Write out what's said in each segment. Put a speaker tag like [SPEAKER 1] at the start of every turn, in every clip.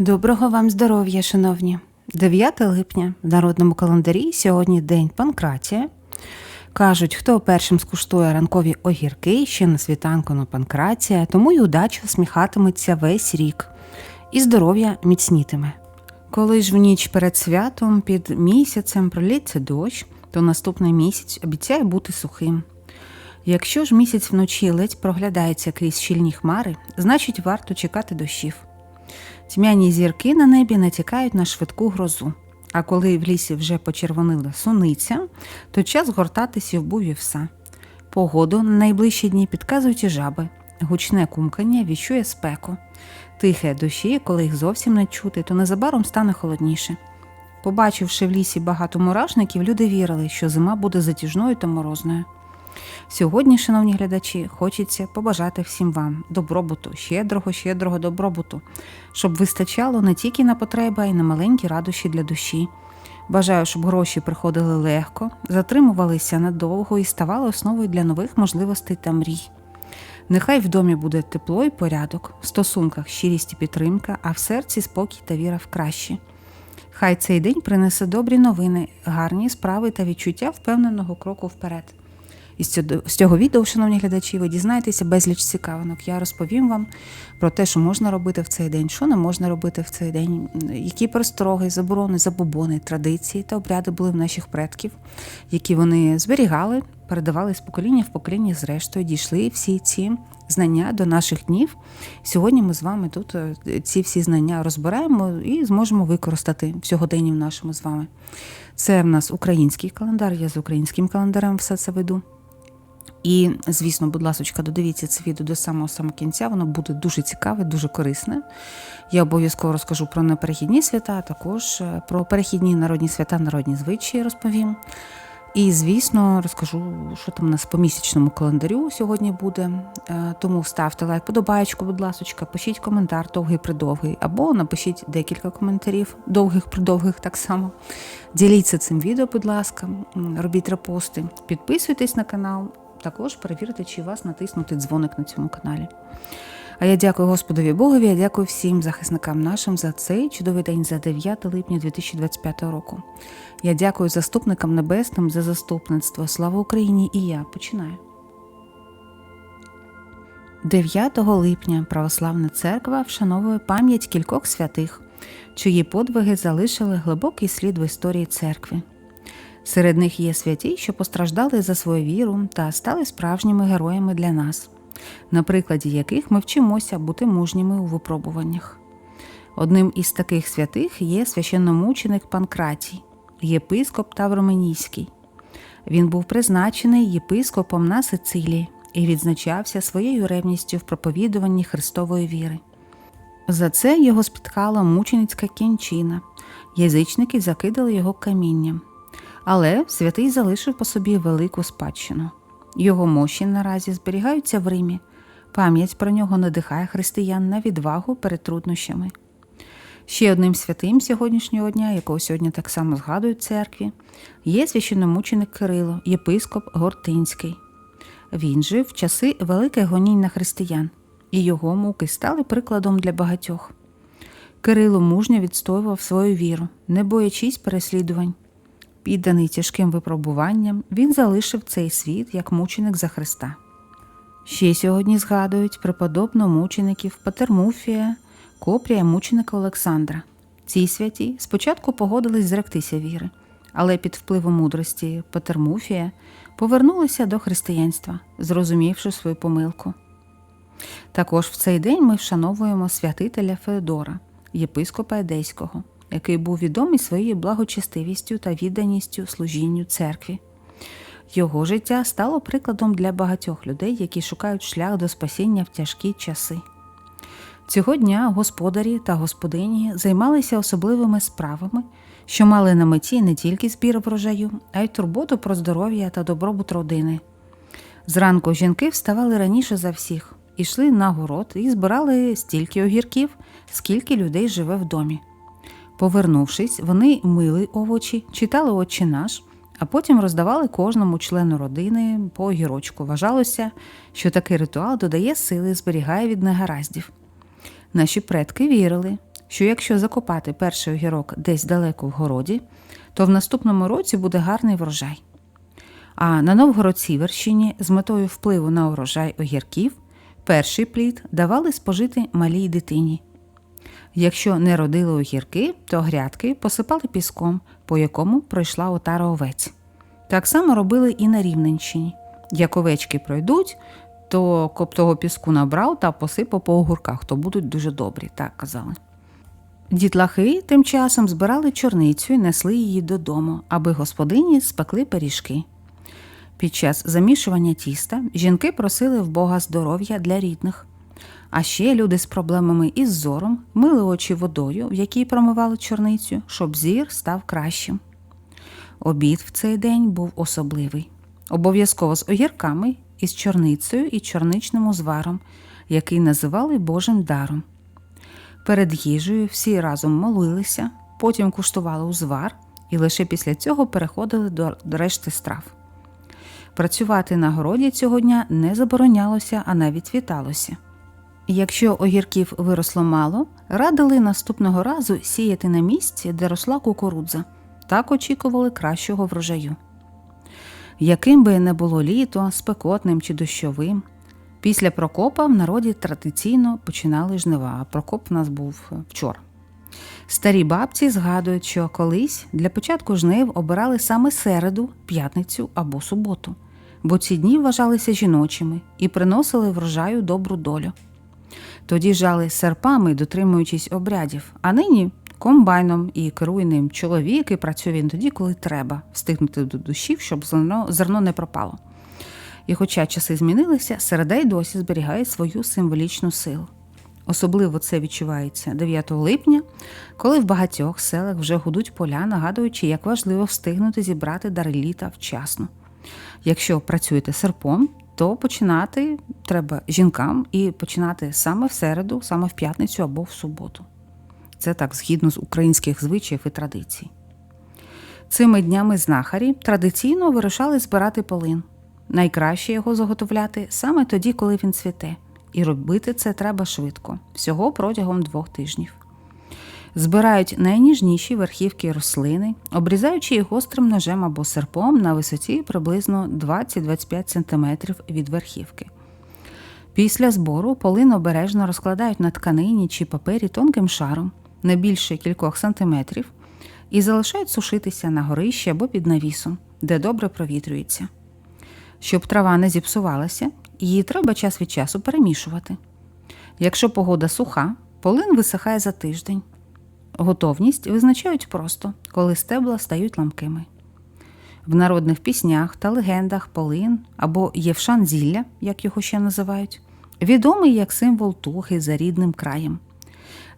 [SPEAKER 1] Доброго вам здоров'я, шановні. 9 липня в народному календарі сьогодні день Панкратія. Кажуть, хто першим скуштує ранкові огірки ще на світанку на Панкратія, тому й удача усміхатиметься весь рік, і здоров'я міцнітиме. Коли ж в ніч перед святом під місяцем пролється дощ, то наступний місяць обіцяє бути сухим. Якщо ж місяць вночі ледь проглядається крізь щільні хмари, значить варто чекати дощів. Тьмяні зірки на небі натякають на швидку грозу. А коли в лісі вже почервонила суниця, то час гортатись ювбу вівса. Погоду на найближчі дні підказують і жаби. Гучне кумкання віщує спеку. Тихе дощі, коли їх зовсім не чути, то незабаром стане холодніше. Побачивши в лісі багато мурашників, люди вірили, що зима буде затяжною та морозною. Сьогодні, шановні глядачі, хочеться побажати всім вам добробуту, щедрого, щедрого добробуту, щоб вистачало не тільки на потреби, а й на маленькі радощі для душі. Бажаю, щоб гроші приходили легко, затримувалися надовго і ставали основою для нових можливостей та мрій. Нехай в домі буде тепло і порядок, в стосунках щирість і підтримка, а в серці спокій та віра в краще. Хай цей день принесе добрі новини, гарні справи та відчуття впевненого кроку вперед. І з цього- відео, шановні глядачі, ви дізнаєтеся безліч цікавинок. Я розповім вам про те, що можна робити в цей день, що не можна робити в цей день, які перестороги, заборони, забобони, традиції та обряди були в наших предків, які вони зберігали, передавали з покоління в покоління, зрештою дійшли всі ці знання до наших днів. Сьогодні ми з вами тут е, ці всі знання розберемо і зможемо використати в сьогоденні в нашому з вами. Це в нас український календар, я з українським календарем все це веду. І, звісно, будь ласка, додивіться це відео до самого самого кінця. Воно буде дуже цікаве, дуже корисне. Я обов'язково розкажу про неперехідні свята, а також е, про перехідні народні свята, народні звичаї розповім. І, звісно, розкажу, що там у нас по місячному календарю сьогодні буде. Е, Тому ставте лайк, подобаєчку, будь ласка, пишіть коментар довгий придовгий, або напишіть декілька коментарів, довгих придовгих так само. Діліться цим відео, будь ласка, робіть репости, підписуйтесь на канал. Також перевірте, чи вас натиснути дзвоник на цьому каналі. А я дякую Господові Богові, я дякую всім захисникам нашим за цей чудовий день, за 9 липня 2025 року. Я дякую заступникам небесним за заступництво. Слава Україні! І я починаю. 9 липня Православна церква вшановує пам'ять кількох святих, чиї подвиги залишили глибокий слід в історії церкви. Серед них є святі, що постраждали за свою віру та стали справжніми героями для нас, на прикладі яких ми вчимося бути мужніми у випробуваннях. Одним із таких святих є священномученик Панкратій, єпископ Тавроменійський. Він був призначений єпископом на Сицилії і відзначався своєю ревністю в проповідуванні Христової віри. За це його спіткала мученицька кінчина. Язичники закидали його камінням. Але святий залишив по собі велику спадщину. Його мощі наразі зберігаються в Римі. Пам'ять про нього надихає християн на відвагу перед труднощами. Ще одним святим сьогоднішнього дня, якого сьогодні так само згадують церкві, є священномученик Кирило, єпископ Гортинський. Він жив в часи великих гонінь на християн, і його муки стали прикладом для багатьох. Кирило мужньо відстоював свою віру, не боячись переслідувань. Підданий тяжким випробуванням, він залишив цей світ як мученик за Христа. Ще сьогодні згадують преподобно мучеників Патермуфія, Копрія мученика Олександра. Ці святі спочатку погодились зректися віри, але під впливом мудрості Патермуфія повернулися до християнства, зрозумівши свою помилку. Також в цей день ми вшановуємо святителя Феодора, єпископа Едеського, який був відомий своєю благочестивістю та відданістю служінню церкві. Його життя стало прикладом для багатьох людей, які шукають шлях до спасіння в тяжкі часи. Цього дня господарі та господині займалися особливими справами, що мали на меті не тільки збір врожаю, а й турботу про здоров'я та добробут родини. Зранку жінки вставали раніше за всіх, ішли на город і збирали стільки огірків, скільки людей живе в домі. Повернувшись, вони мили овочі, читали «Отче наш, а потім роздавали кожному члену родини по огірочку. Вважалося, що такий ритуал додає сили, зберігає від негараздів. Наші предки вірили, що якщо закопати перший огірок десь далеко в городі, то в наступному році буде гарний врожай. А на Новгород-Сіверщині з метою впливу на урожай огірків перший плід давали спожити малій дитині. Якщо не родили огірки, то грядки посипали піском, по якому пройшла отара овець. Так само робили і на Рівненщині. Як овечки пройдуть, то коптого піску набрав та посипав по огурках, то будуть дуже добрі, так казали. Дітлахи тим часом збирали чорницю і несли її додому, аби господині спекли пиріжки. Під час замішування тіста жінки просили в Бога здоров'я для рідних. А ще люди з проблемами із зором мили очі водою, в якій промивали чорницю, щоб зір став кращим. Обід в цей день був особливий. Обов'язково з огірками, із чорницею і чорничним узваром, який називали Божим даром. Перед їжею всі разом молилися, потім куштували узвар і лише після цього переходили до решти страв. Працювати на городі цього дня не заборонялося, а навіть віталося. Якщо огірків виросло мало, радили наступного разу сіяти на місці, де росла кукурудза, так очікували кращого врожаю. Яким би не було літо, спекотним чи дощовим, після Прокопа в народі традиційно починали жнива, а Прокоп у нас був вчора. Старі бабці згадують, що колись для початку жнив обирали саме середу, п'ятницю або суботу, бо ці дні вважалися жіночими і приносили врожаю добру долю. Тоді жали серпами, дотримуючись обрядів, а нині комбайном і керує ним чоловік, і працює він тоді, коли треба встигнути до душів, щоб зерно, зерно не пропало. І хоча часи змінилися, середа й досі зберігає свою символічну силу. Особливо це відчувається 9 липня, коли в багатьох селах вже гудуть поля, нагадуючи, як важливо встигнути зібрати дари літа вчасно. Якщо працюєте серпом, то починати треба жінкам і починати саме в середу, саме в п'ятницю або в суботу. Це так згідно з українських звичаїв і традицій. Цими днями знахарі традиційно вирушали збирати полин. Найкраще його заготовляти саме тоді, коли він цвіте, і робити це треба швидко, всього протягом двох тижнів. Збирають найніжніші верхівки рослини, обрізаючи їх гострим ножем або серпом на висоті приблизно 20-25 см від верхівки. Після збору полин обережно розкладають на тканині чи папері тонким шаром, не більше кількох сантиметрів, і залишають сушитися на горищі або під навісом, де добре провітрюється. Щоб трава не зіпсувалася, її треба час від часу перемішувати. Якщо погода суха, полин висихає за тиждень. Готовність визначають просто, коли стебла стають ламкими. В народних піснях та легендах полин або євшан зілля, як його ще називають, відомий як символ тухи за рідним краєм.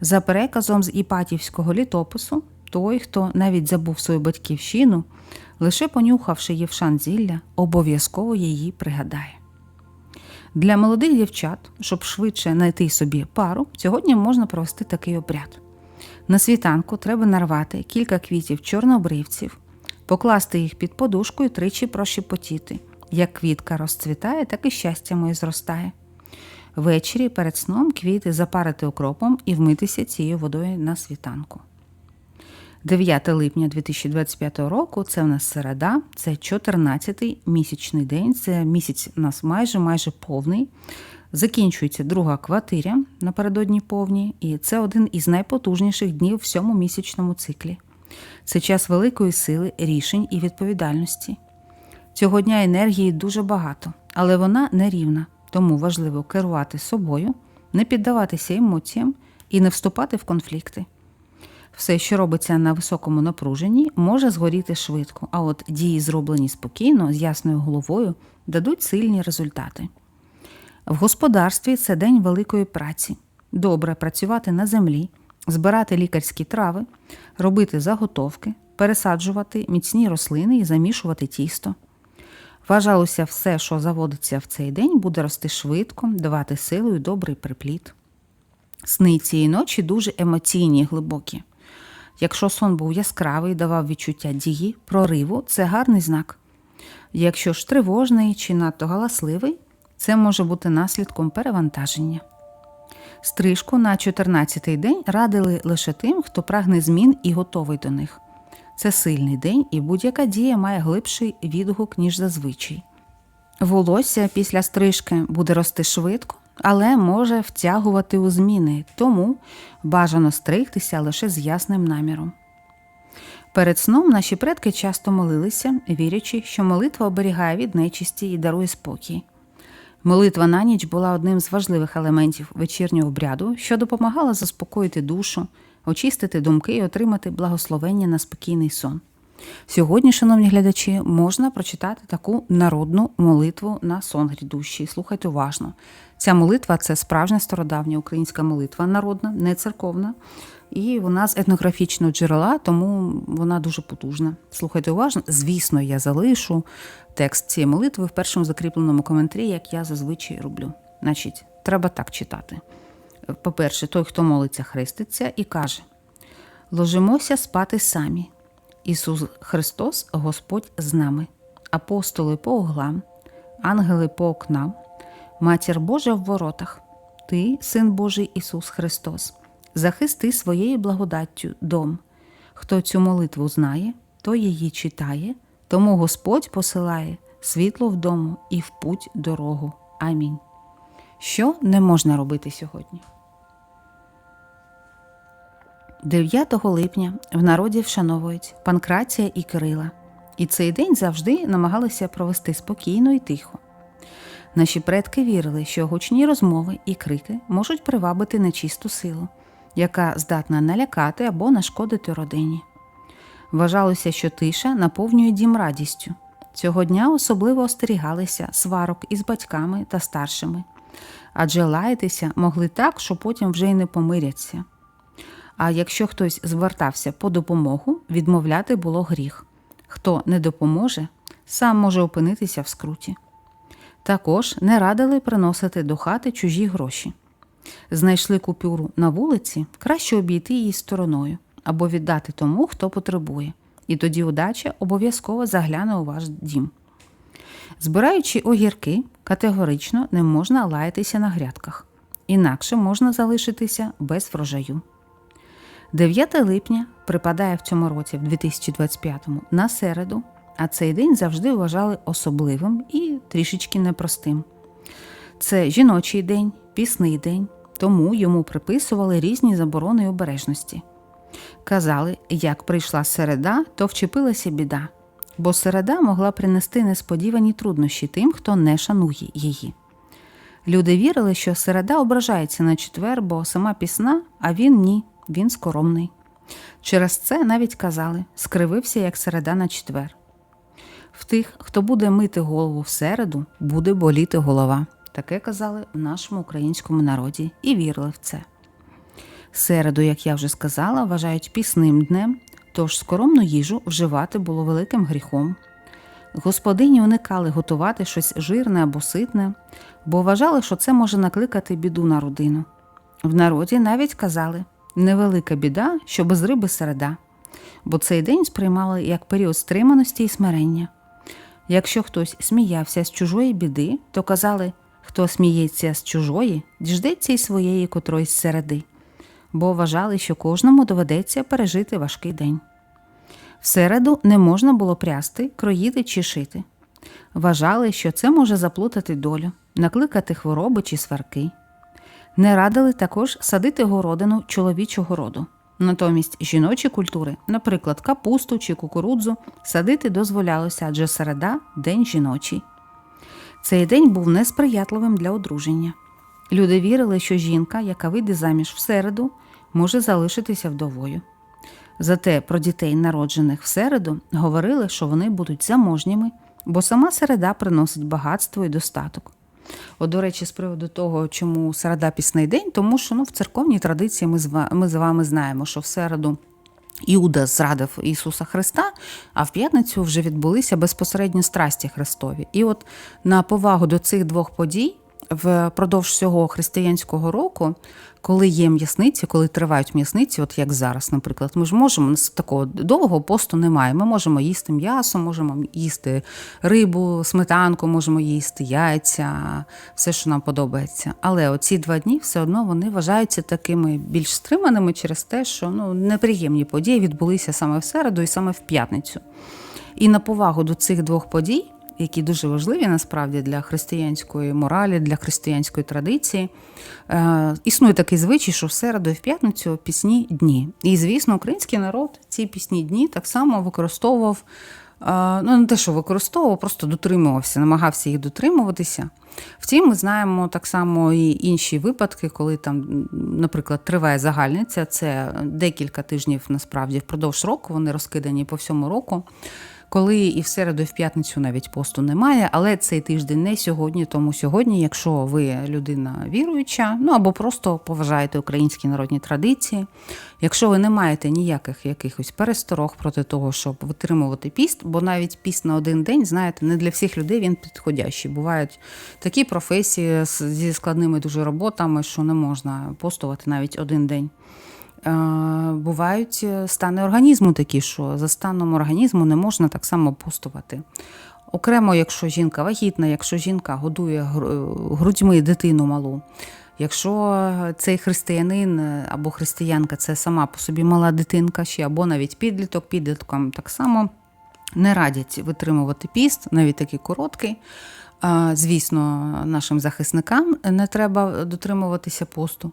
[SPEAKER 1] За переказом з Іпатівського літопису, той, хто навіть забув свою батьківщину, лише понюхавши євшан зілля, обов'язково її пригадає. Для молодих дівчат, щоб швидше знайти собі пару, сьогодні можна провести такий обряд. На світанку треба нарвати кілька квітів чорнобривців, покласти їх під подушку і тричі прошепотіти. Як квітка розцвітає, так і щастя моє зростає. Ввечері перед сном квіти запарити окропом і вмитися цією водою на світанку. 9 липня 2025 року це в нас середа, це 14-й місячний день, це місяць у нас майже майже повний. Закінчується друга квартиря напередодні повні, і це один із найпотужніших днів в всьому місячному циклі. Це час великої сили, рішень і відповідальності. Цього дня енергії дуже багато, але вона нерівна, тому важливо керувати собою, не піддаватися емоціям і не вступати в конфлікти. Все, що робиться на високому напруженні, може згоріти швидко, а от дії, зроблені спокійно, з ясною головою, дадуть сильні результати. В господарстві це день великої праці. Добре працювати на землі, збирати лікарські трави, робити заготовки, пересаджувати міцні рослини і замішувати тісто. Вважалося, все, що заводиться в цей день, буде рости швидко, давати силу і добрий припліт. Сни цієї ночі дуже емоційні і глибокі. Якщо сон був яскравий, давав відчуття дії, прориву це гарний знак. Якщо ж тривожний чи надто галасливий, це може бути наслідком перевантаження. Стрижку на 14-й день радили лише тим, хто прагне змін і готовий до них. Це сильний день, і будь-яка дія має глибший відгук, ніж зазвичай. Волосся після стрижки буде рости швидко, але може втягувати у зміни, тому бажано стригтися лише з ясним наміром. Перед сном наші предки часто молилися, вірячи, що молитва оберігає від нечисті і дарує спокій. Молитва на ніч була одним з важливих елементів вечірнього обряду, що допомагала заспокоїти душу, очистити думки і отримати благословення на спокійний сон. Сьогодні, шановні глядачі, можна прочитати таку народну молитву на сон грядущий. Слухайте уважно. Ця молитва це справжня стародавня українська молитва, народна, не церковна, і вона з етнографічного джерела, тому вона дуже потужна. Слухайте уважно. Звісно, я залишу текст цієї молитви в першому закріпленому коментарі, як я зазвичай роблю. Значить, треба так читати. По-перше, той, хто молиться, хреститься і каже: ложимося спати самі. Ісус Христос, Господь з нами, апостоли по углам, ангели по окнам, Матір Божа в воротах, Ти, Син Божий Ісус Христос, захисти своєю благодаттю дом. Хто цю молитву знає, той її читає, тому Господь посилає світло вдому і в путь дорогу. Амінь. Що не можна робити сьогодні? 9 липня в народі вшановують Панкратія і Кирила, і цей день завжди намагалися провести спокійно і тихо. Наші предки вірили, що гучні розмови і крики можуть привабити нечисту силу, яка здатна налякати або нашкодити родині. Вважалося, що тиша наповнює дім радістю. Цього дня особливо остерігалися сварок із батьками та старшими, адже лаятися могли так, що потім вже й не помиряться. А якщо хтось звертався по допомогу, відмовляти було гріх. Хто не допоможе, сам може опинитися в скруті. Також не радили приносити до хати чужі гроші. Знайшли купюру на вулиці, краще обійти її стороною або віддати тому, хто потребує, і тоді удача обов'язково загляне у ваш дім. Збираючи огірки, категорично не можна лаятися на грядках, інакше можна залишитися без врожаю. 9 липня припадає в цьому році, в 2025-му, на середу, а цей день завжди вважали особливим і трішечки непростим. Це жіночий день, пісний день, тому йому приписували різні заборони й обережності. Казали, як прийшла середа, то вчепилася біда, бо середа могла принести несподівані труднощі тим, хто не шанує її. Люди вірили, що середа ображається на четвер, бо сама пісна, а він ні, він скоромний. Через це навіть казали скривився, як середа на четвер. В тих, хто буде мити голову в середу, буде боліти голова. Таке казали в нашому українському народі і вірили в це. Середу, як я вже сказала, вважають пісним днем, тож скоромну їжу вживати було великим гріхом. Господині уникали готувати щось жирне або ситне, бо вважали, що це може накликати біду на родину. В народі навіть казали невелика біда, що без риби середа, бо цей день сприймали як період стриманості і смирення. Якщо хтось сміявся з чужої біди, то казали, хто сміється з чужої, діждеться й своєї котроїсь середи, бо вважали, що кожному доведеться пережити важкий день. В середу не можна було прясти, кроїти чи шити. Вважали, що це може заплутати долю, накликати хвороби чи сварки. Не радили також садити городину чоловічого роду. Натомість жіночі культури, наприклад, капусту чи кукурудзу, садити дозволялося, адже середа день жіночий. Цей день був несприятливим для одруження. Люди вірили, що жінка, яка вийде заміж в середу, може залишитися вдовою. Зате про дітей, народжених в середу, говорили, що вони будуть заможніми, бо сама середа приносить багатство і достаток. От, до речі, з приводу того, чому середа пісний день, тому що ну, в церковній традиції ми з, ми з вами знаємо, що в середу Іуда зрадив Ісуса Христа, а в п'ятницю вже відбулися безпосередньо страсті Христові. І от на повагу до цих двох подій впродовж всього християнського року, коли є м'ясниці, коли тривають м'ясниці, от як зараз, наприклад, ми ж можемо у нас такого довгого посту немає. Ми можемо їсти м'ясо, можемо їсти рибу, сметанку, можемо їсти яйця, все, що нам подобається. Але оці два дні все одно вони вважаються такими більш стриманими через те, що ну неприємні події відбулися саме в середу і саме в п'ятницю. І на повагу до цих двох подій, які дуже важливі насправді для християнської моралі, для християнської традиції, е, існує такий звичай, що в середу і в п'ятницю пісні дні. І, звісно, український народ ці пісні дні так само використовував. е, Ну, не те, що використовував, просто дотримувався, намагався їх дотримуватися. Втім, ми знаємо так само і інші випадки, коли там, наприклад, триває загальниця, це декілька тижнів насправді впродовж року, вони розкидані по всьому року. Коли і в середу, і в п'ятницю навіть посту немає, але цей тиждень не сьогодні. Тому сьогодні, якщо ви людина віруюча, ну або просто поважаєте українські народні традиції, якщо ви не маєте ніяких якихось пересторог проти того, щоб витримувати піст, бо навіть піст на один день, знаєте, не для всіх людей він підходящий. Бувають такі професії зі складними дуже роботами, що не можна постувати навіть один день. Е, Бувають е, стани організму такі, що за станом організму не можна так само постувати. Окремо, якщо жінка вагітна, якщо жінка годує грудьми дитину малу, якщо цей християнин е, або християнка це сама по собі мала дитинка ще, або навіть підліток, підліткам так само не радять витримувати піст, навіть такий короткий. Звісно, нашим захисникам не треба дотримуватися посту.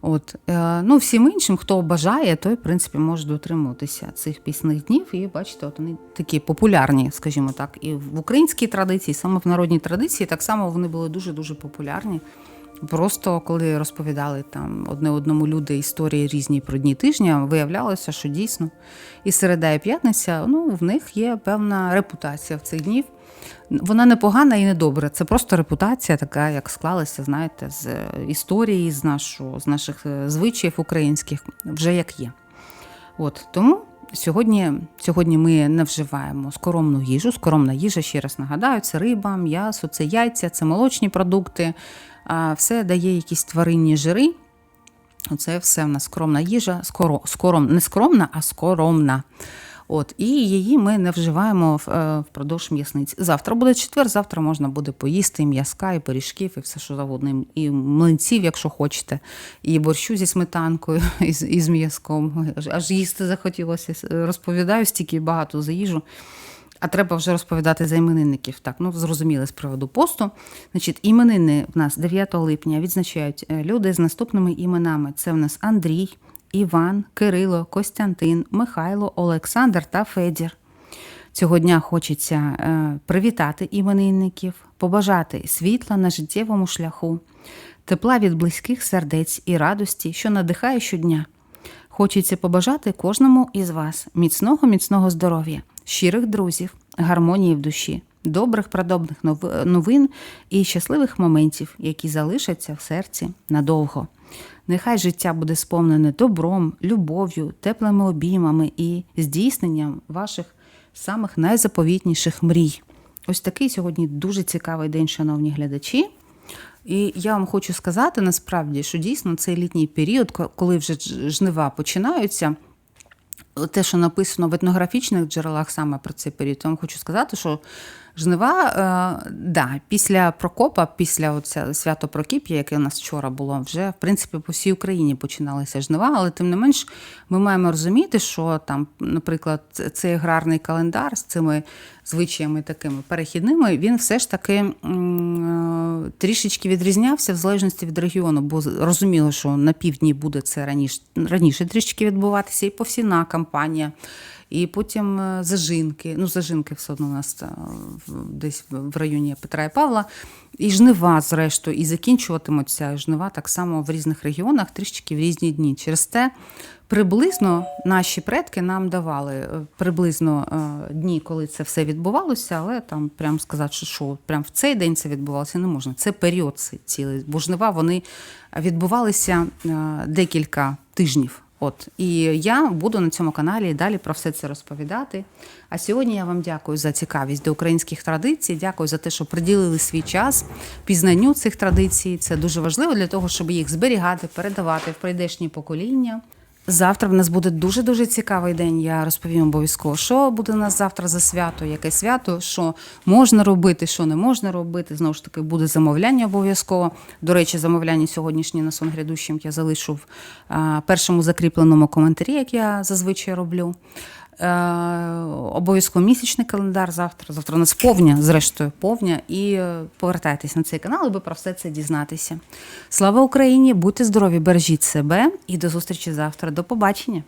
[SPEAKER 1] От, е, ну, всім іншим, хто бажає, той, в принципі, може дотримуватися цих пісних днів. І бачите, от вони такі популярні, скажімо так, і в українській традиції, саме в народній традиції, так само вони були дуже-дуже популярні. Просто коли розповідали там одне одному люди історії різні про дні тижня, виявлялося, що дійсно і середа, і п'ятниця, ну в них є певна репутація в цих днів. Вона не погана і не добра. Це просто репутація, така, як склалася, знаєте, з історії, з, нашого, з наших е, звичаїв українських, вже як є. От тому сьогодні, сьогодні ми не вживаємо скоромну їжу. Скоромна їжа, ще раз нагадаю, це риба, м'ясо, це яйця, це молочні продукти. Все дає якісь тваринні жири. Оце все в нас скромна їжа, скоро, скором, не скромна, а скоромна. От, і її ми не вживаємо е, впродовж м'ясниць. Завтра буде четвер, завтра можна буде поїсти і м'язка, і пиріжків, і все, що завгодно, і млинців, якщо хочете, і борщу зі сметанкою, і з, і з м'язком. Аж їсти захотілося. Розповідаю стільки багато за їжу. А треба вже розповідати за іменинників. Так, ну зрозуміли з приводу посту. Значить, іменини в нас 9 липня відзначають е, люди з наступними іменами. Це в нас Андрій, Іван, Кирило, Костянтин, Михайло, Олександр та Федір. Цього дня хочеться е, привітати іменинників, побажати світла на життєвому шляху, тепла від близьких сердець і радості, що надихає щодня. Хочеться побажати кожному із вас міцного, міцного здоров'я, щирих друзів, гармонії в душі, добрих продобних новин і щасливих моментів, які залишаться в серці надовго. Нехай життя буде сповнене добром, любов'ю, теплими обіймами і здійсненням ваших самих найзаповітніших мрій. Ось такий сьогодні дуже цікавий день, шановні глядачі. І я вам хочу сказати насправді, що дійсно цей літній період, коли вже жнива починаються, те, що написано в етнографічних джерелах саме про цей період, я вам хочу сказати, що жнива, е, да, після Прокопа, після оця свято Прокіп'я, яке у нас вчора було, вже в принципі по всій Україні починалися жнива, але тим не менш ми маємо розуміти, що там, наприклад, цей аграрний календар з цими звичаями такими перехідними, він все ж таки м, е, трішечки відрізнявся в залежності від регіону, бо розуміло, що на півдні буде це раніше, раніше трішечки відбуватися, і повсіна кампанія. І потім е, зажинки. Ну, зажинки все одно у нас е, десь в районі Петра і Павла. І жнива, зрештою, і закінчуватимуться жнива так само в різних регіонах, трішечки в різні дні. Через те приблизно наші предки нам давали е, приблизно дні, коли це все відбувалося, але там прям сказати, що, що прям в цей день це відбувалося, не можна. Це період цілий. Бо жнива вони відбувалися декілька тижнів. От і я буду на цьому каналі далі про все це розповідати. А сьогодні я вам дякую за цікавість до українських традицій. Дякую за те, що приділили свій час пізнанню цих традицій. Це дуже важливо для того, щоб їх зберігати, передавати в прийдешні покоління. Завтра в нас буде дуже дуже цікавий день. Я розповім обов'язково, що буде у нас завтра за свято, яке свято, що можна робити, що не можна робити. Знову ж таки, буде замовляння обов'язково. До речі, замовляння сьогоднішнє на сон грядущим я залишу в першому закріпленому коментарі, як я зазвичай роблю. Е, обов'язково місячний календар завтра. Завтра у нас повня, зрештою, повня. І е, повертайтесь на цей канал, аби про все це дізнатися. Слава Україні! Будьте здорові, бережіть себе і до зустрічі завтра. До побачення!